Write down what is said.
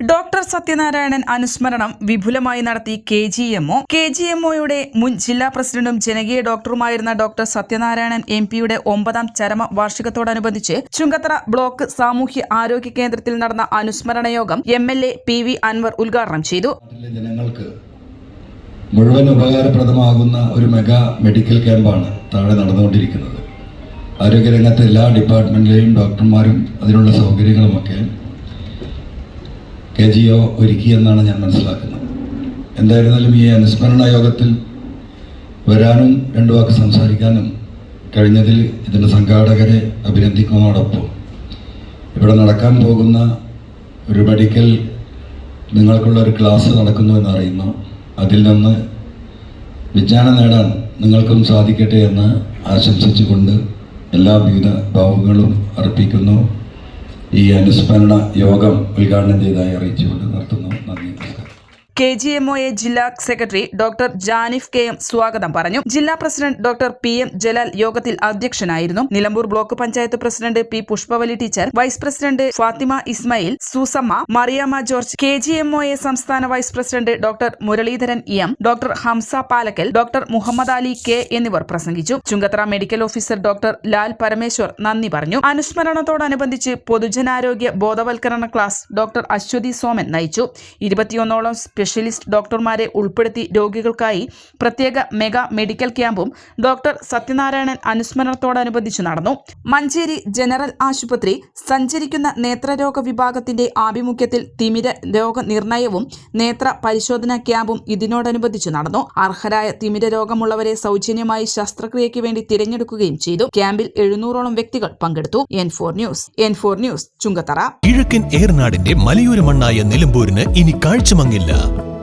Doctor Sathyanarayanan അനുസ്മരണം വിപുലമായി നടത്തി K G MO K G എംഒയുടെ മുൻ ജില്ലാ പ്രസിഡന്റും ജനകീയ ഡോക്ടറുമായിരുന്ന ഡോക്ടർ സത്യനാരായണൻ എം പിയുടെ ഒമ്പതാം ചരമ വാർഷികത്തോടനുബന്ധിച്ച് ചുങ്കത്തറ ബ്ലോക്ക് സാമൂഹ്യ ആരോഗ്യ കേന്ദ്രത്തിൽ നടന്ന അനുസ്മരണ യോഗം M L A P V Anvar ഉദ്ഘാടനം ചെയ്തു. ജനങ്ങൾക്ക് മുഴുവൻ ഉപകാരപ്രദമാകുന്ന ഒരു മെഗാ മെഡിക്കൽ ക്യാമ്പാണ് താഴെ നടന്നുകൊണ്ടിരിക്കുന്നത്. ആരോഗ്യരംഗത്തെ എല്ലാ ഡിപ്പാർട്ട്മെന്റിലെയും ഡോക്ടർമാരും അതിനുള്ള സൗകര്യങ്ങളുമൊക്കെ കെ ജി ഒ ഒരുക്കിയെന്നാണ് ഞാൻ മനസ്സിലാക്കുന്നത്. എന്തായിരുന്നാലും ഈ അനുസ്മരണ യോഗത്തിൽ വരാനും രണ്ടു വാക്ക് സംസാരിക്കാനും കഴിഞ്ഞതിൽ ഇതിന്റെ സംഘാടകരെ അഭിനന്ദിക്കുന്നതോടൊപ്പം ഇവിടെ നടക്കാൻ പോകുന്ന ഒരു മെഡിക്കൽ നിങ്ങൾക്കുള്ള ഒരു ക്ലാസ് നടക്കുന്നു എന്നറിയുന്നു അതിൽ നിന്ന് വിജ്ഞാനം നേടാൻ നിങ്ങൾക്കും സാധിക്കട്ടെ എന്ന് ആശംസിച്ചുകൊണ്ട് എല്ലാ വിവിധ ഭാവങ്ങളും അർപ്പിക്കുന്നു. ഈ അനുസ്മരണ യോഗം ഉദ്ഘാടനം ചെയ്തതായി അറിയിച്ചുകൊണ്ട് നിർത്തുന്നു. K G M O A ജില്ലാ secretary doctor Janif K M സ്വാഗതം പറഞ്ഞു. ജില്ലാ president doctor P M Jalal യോഗത്തിൽ അധ്യക്ഷനായിരുന്നു. Nilambur block panchayat president P Pushpavalli teacher vice president Fathima Ismail Susamma Mariyamma George K G M O A സംസ്ഥാന vice president doctor Muraleedharan E M doctor Hamsa Palakkal doctor Muhammad Ali K എന്നിവർ പ്രസംഗിച്ചു. Chungathara medical officer doctor Lal Parameshwar നന്ദി പറഞ്ഞു. അനുസ്മരണത്തോടനുബന്ധിച്ച് പൊതുജനാരോഗ്യ ബോധവൽക്കരണ class doctor Aswathy Soman നയിച്ചു. ഇരുപത്തിയൊന്നോളം specialist ഡോക്ടർമാരെ ഉൾപ്പെടുത്തി രോഗികൾക്കായി പ്രത്യേക മെഗാ മെഡിക്കൽ ക്യാമ്പും ഡോക്ടർ സത്യനാരായണൻ അനുസ്മരണത്തോടനുബന്ധിച്ച് നടന്നു. മഞ്ചേരി ജനറൽ ആശുപത്രി സഞ്ചരിക്കുന്ന നേത്രരോഗ വിഭാഗത്തിന്റെ ആഭിമുഖ്യത്തിൽ തിമിര രോഗനിർണയവും നേത്ര പരിശോധനാ ക്യാമ്പും ഇതിനോടനുബന്ധിച്ച് നടന്നു. അർഹരായ തിമിര രോഗമുള്ളവരെ സൗജന്യമായി ശസ്ത്രക്രിയയ്ക്ക് വേണ്ടി തിരഞ്ഞെടുക്കുകയും ചെയ്തു. ക്യാമ്പിൽ എഴുന്നൂറോളം വ്യക്തികൾ പങ്കെടുത്തു. N four news N four news Chungathara. കിഴക്കൻ ഏറനാടിന്റെ മലയോര മണ്ണായ നിലമ്പൂരിന് ഇനി കാഴ്ചമങ്ങില്ല.